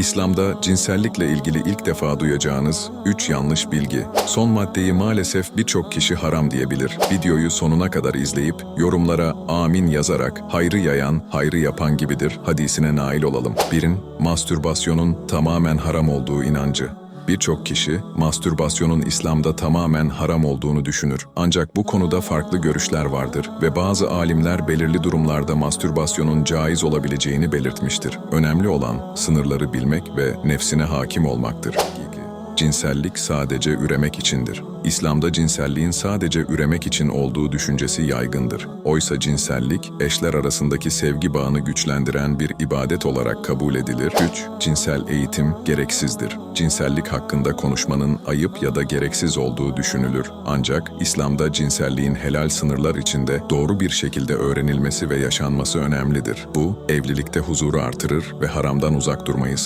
İslam'da cinsellikle ilgili ilk defa duyacağınız 3 yanlış bilgi. Son maddeyi maalesef birçok kişi haram diyebilir. Videoyu sonuna kadar izleyip yorumlara amin yazarak hayrı yayan, hayrı yapan gibidir hadisine nail olalım. 1'in mastürbasyonun tamamen haram olduğu inancı. Birçok kişi mastürbasyonun İslam'da tamamen haram olduğunu düşünür. Ancak bu konuda farklı görüşler vardır ve bazı alimler belirli durumlarda mastürbasyonun caiz olabileceğini belirtmiştir. Önemli olan sınırları bilmek ve nefsine hakim olmaktır. Cinsellik sadece üremek içindir. İslam'da cinselliğin sadece üremek için olduğu düşüncesi yaygındır. Oysa cinsellik, eşler arasındaki sevgi bağını güçlendiren bir ibadet olarak kabul edilir. 3. Cinsel eğitim gereksizdir. Cinsellik hakkında konuşmanın ayıp ya da gereksiz olduğu düşünülür. Ancak İslam'da cinselliğin helal sınırlar içinde doğru bir şekilde öğrenilmesi ve yaşanması önemlidir. Bu, evlilikte huzuru artırır ve haramdan uzak durmayı